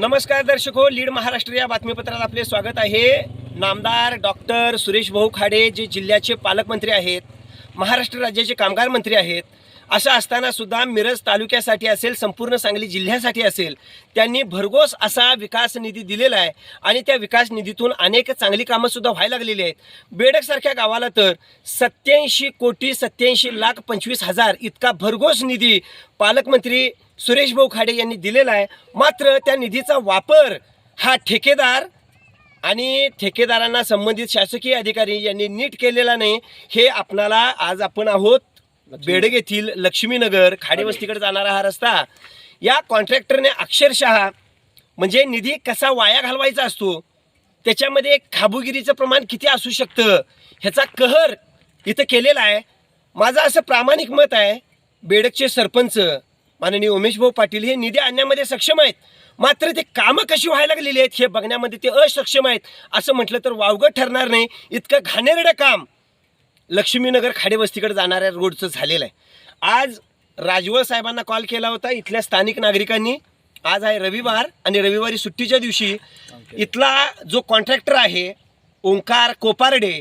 नमस्कार दर्शक हो लीड महाराष्ट्र या बातमीपत्रात आपले स्वागत आहे. नामदार डॉक्टर सुरेश भाऊ खाडे जे जिल्ह्याचे पालकमंत्री आहेत महाराष्ट्र राज्याचे कामगार मंत्री आहेत असं असताना सुद्धा मिरज तालुक्यासाठी असेल संपूर्ण सांगली जिल्ह्यासाठी असेल त्यांनी भरघोस असा विकास निधी दिलेला आहे आणि त्या विकास निधीतून अनेक चांगली कामं सुद्धा व्हायला लागलेली आहेत. बेडकसारख्या गावाला तर सत्याऐंशी कोटी सत्याऐंशी लाख पंचवीस हजार इतका भरघोस निधी पालकमंत्री सुरेश भाऊ खाडे यांनी दिलेला आहे. मात्र त्या निधीचा वापर हा ठेकेदार आणि ठेकेदारांना संबंधित शासकीय अधिकारी यांनी नीट केलेला नाही. हे आपणाला आज आपण आहोत बेडग येथील लक्ष्मीनगर खाडीवस्तीकडे जाणारा हा रस्ता. या कॉन्ट्रॅक्टरने अक्षरशः म्हणजे निधी कसा वाया घालवायचा असतो त्याच्यामध्ये खाबुगिरीचं प्रमाण किती असू शकतं ह्याचा कहर इथं केलेला आहे. माझं असं प्रामाणिक मत आहे बेडकचे सरपंच माननीय उमेश भाऊ पाटील हे निधी आणण्यामध्ये सक्षम आहेत. मात्र ते कामं कशी व्हायला लागलेली आहेत हे बघण्यामध्ये ते असक्षम आहेत. असं म्हटलं तर वावगं ठरणार नाही. इतकं घाणेरडं काम लक्ष्मीनगर खाडेवस्तीकडे जाणाऱ्या रोडचं झालेलं आहे. आज राजवळ साहेबांना कॉल केला होता. इथल्या स्थानिक नागरिकांनी. आज आहे रविवार आणि रविवारी सुट्टीच्या दिवशी इथला जो कॉन्ट्रॅक्टर आहे ओंकार कोपारडे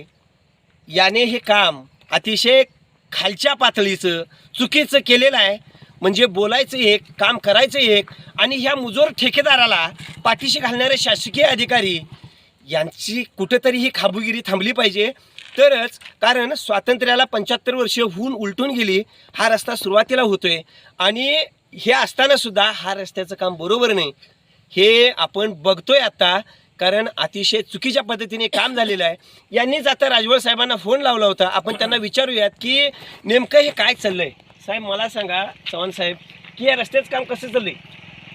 याने हे काम अतिशय खालच्या पातळीचं चुकीचं केलेलं आहे. म्हणजे बोलायचं एक काम करायचं एक आणि ह्या मुजोर ठेकेदाराला पाठीशी घालणारे शासकीय अधिकारी यांची कुठेतरी ही खाबुगिरी थांबली पाहिजे. तरच कारण स्वातंत्र्याला पंच्याहत्तर वर्ष होऊन उलटून गेली हा रस्ता सुरुवातीला होतोय. आणि हे असतानासुद्धा हा रस्त्याचं काम बरोबर नाही. हे आपण बघतोय आता कारण अतिशय चुकीच्या पद्धतीने काम झालेलं आहे. यांनीच आता राजवळ साहेबांना फोन लावला होता. आपण त्यांना विचारूयात की नेमकं हे काय चाललंय? साहेब मला सांगा चव्हाण साहेब की या रस्त्याचं काम कसं चाललंय?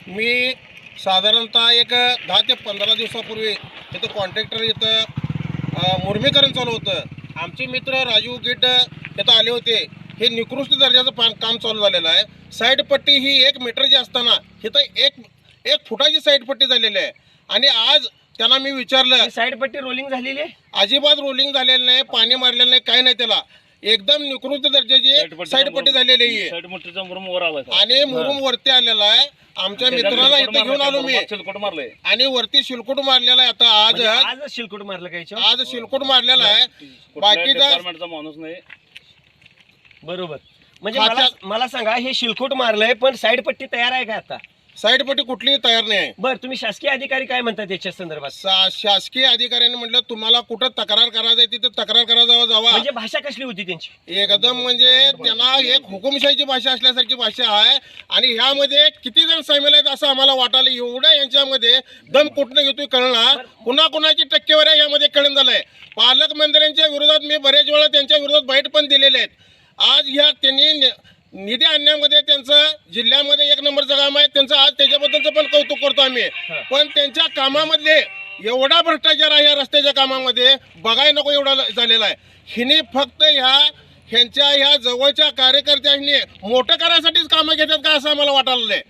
मी साधारणतः एक दहा ते पंधरा दिवसापूर्वी इथं कॉन्ट्रॅक्टर इथं मुरमीकरण चालू होतं. आमचे मित्र राजू गिट इथं आले होते. हे निकृष्ट दर्जाचं पा काम चालू झालेलं आहे. साईड पट्टी ही एक मीटरची असताना इथं एक एक फुटाची साईड पट्टी झालेली आहे. आणि आज त्यांना मी विचारलं साईड पट्टी रोलिंग झालेली आहे? अजिबात रोलिंग झालेलं नाही पाणी मारलेलं नाही काय नाही त्याला. एकदम निकृष्ट दर्जाची साईड पट्टी झालेली आहे. साईड मोठीचा मुरुम वर आला आणि मुरुम वरती आलेला आहे. आमच्या मित्राला इथं घेऊन आलो मी. चिलकोट मारलंय. आणि वरती शिलकुट मारलेला आहे आता आज. म्हणजे आज शिलकुट मारलं काय? आज शिलकुट मारलेला आहे. बाकीचा माणूस नाही. बरोबर. म्हणजे हा, मला सांगा हे शिलकुट मारलंय पण साईड पट्टी तयार आहे का आता? साईड पट्टी कुठलीही तयार नाही आहे. बर तुम्ही शासकीय अधिकारी काय म्हणतात याच्या संदर्भात? सा- शासकीय अधिकाऱ्यांनी म्हटलं तुम्हाला कुठं तक्रार करायचं आहे तिथं तक्रार करा जावा जावा. म्हणजे भाषा कसली होती त्यांची? एकदम म्हणजे त्यांना एक हुकुमशाहीची भाषा असल्यासारखी भाषा आहे. आणि ह्यामध्ये किती जण सामील आहेत असं आम्हाला वाटायला एवढं यांच्यामध्ये दम कुठनं घेतोय कळणार. कुणा कुणाची टक्केवारी आहे यामध्ये कळण झालंय. पालकमंत्र्यांच्या विरोधात मी बरेच वेळा त्यांच्या विरोधात बाईट पण दिलेले आहेत. आज ह्या त्यांनी नि- निधी आणण्यामध्ये त्यांचं जिल्ह्यामध्ये एक नंबरचं काम आहे त्यांचं आज त्याच्याबद्दलचं पण कौतुक करतो आम्ही. पण त्यांच्या कामामधले एवढा भ्रष्टाचार आहे या रस्त्याच्या कामामध्ये बघाय नको एवढा झालेला आहे. हिने फक्त ह्या ह्यांच्या ह्या जवळच्या कार्यकर्त्यांनी मोठं करायसाठीच कामं घेतात का असं आम्हाला वाटायला लागलंय.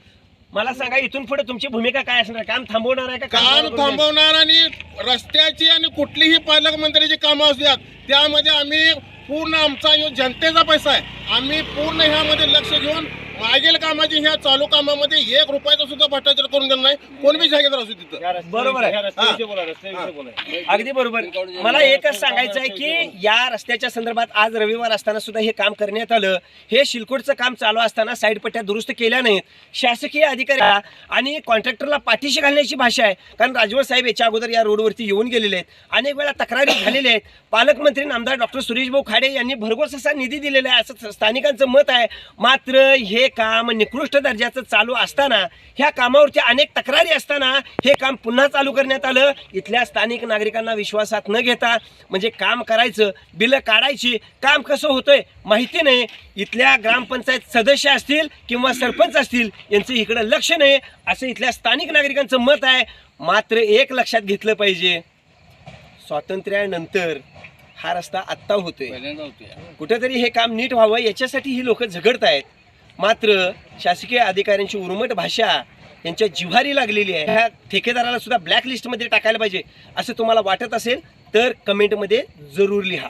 मला सांगा इथून पुढे तुमची भूमिका काय असणार काम थांबवणार आहे का? काम थांबवणार आणि रस्त्याची आणि कुठलीही पालकमंत्र्याची कामं असू द्यात त्यामध्ये आम्ही पूर्ण आमचा जनतेचा पैसा आहे आम्ही पूर्ण ह्यामध्ये लक्ष घेऊन मागील कामाची ह्या चालू कामामध्ये एक रुपयाचा सुद्धा भ्रष्टाचार करून देणार नाही. कोण बी जागेदार असू तिथं. बरोबर आहे. अगदी बरोबर. मला एकच सांगायचं आहे की या रस्त्याच्या संदर्भात आज रविवार असताना सुद्धा हे काम करण्यात आलं. हे शिलकोटचं काम चालू असताना साईड पट्ट्या दुरुस्त केल्या नाहीत. शासकीय अधिकारी आणि कॉन्ट्रॅक्टरला पाठीशी घालण्याची भाषा आहे. कारण राजवळ साहेब याच्या अगोदर या रोडवरती येऊन गेलेले आहेत. अनेक वेळा तक्रारी झालेल्या आहेत. पालकमंत्री नामदार डॉक्टर सुरेश भाऊ खाडे यांनी भरघोस असा निधी दिलेला आहे. असं स्थानिकांचं मत आहे. मात्र हे काम निकृष्ट दर्जाचं चालू असताना ह्या कामावरती अनेक तक्रारी असताना हे काम पुन्हा चालू करण्यात आलं. इथल्या स्थानिक नागरिकांना विश्वासात न घेता म्हणजे काम करायचं बिलं काढायची काम कसं होतंय माहिती नाही. इथल्या ग्रामपंचायत सदस्य असतील किंवा सरपंच असतील यांचं इकडं लक्ष नाही. असं इथल्या स्थानिक नागरिकांचं मत आहे. मात्र एक लक्षात घेतलं पाहिजे. स्वातंत्र्यानंतर हा रस्ता आत्ता होतोय. कुठेतरी हे काम नीट व्हावं याच्यासाठी ही लोक झगडत आहेत मात्र शासकीय अधिकाऱ्यांची उर्मट भाषा यांच्या जिव्हारी लागलेली आहे. ह्या ठेकेदाराला सुद्धा ब्लॅक लिस्टमध्ये टाकायला पाहिजे असं तुम्हाला वाटत असेल तर कमेंटमध्ये जरूर लिहा.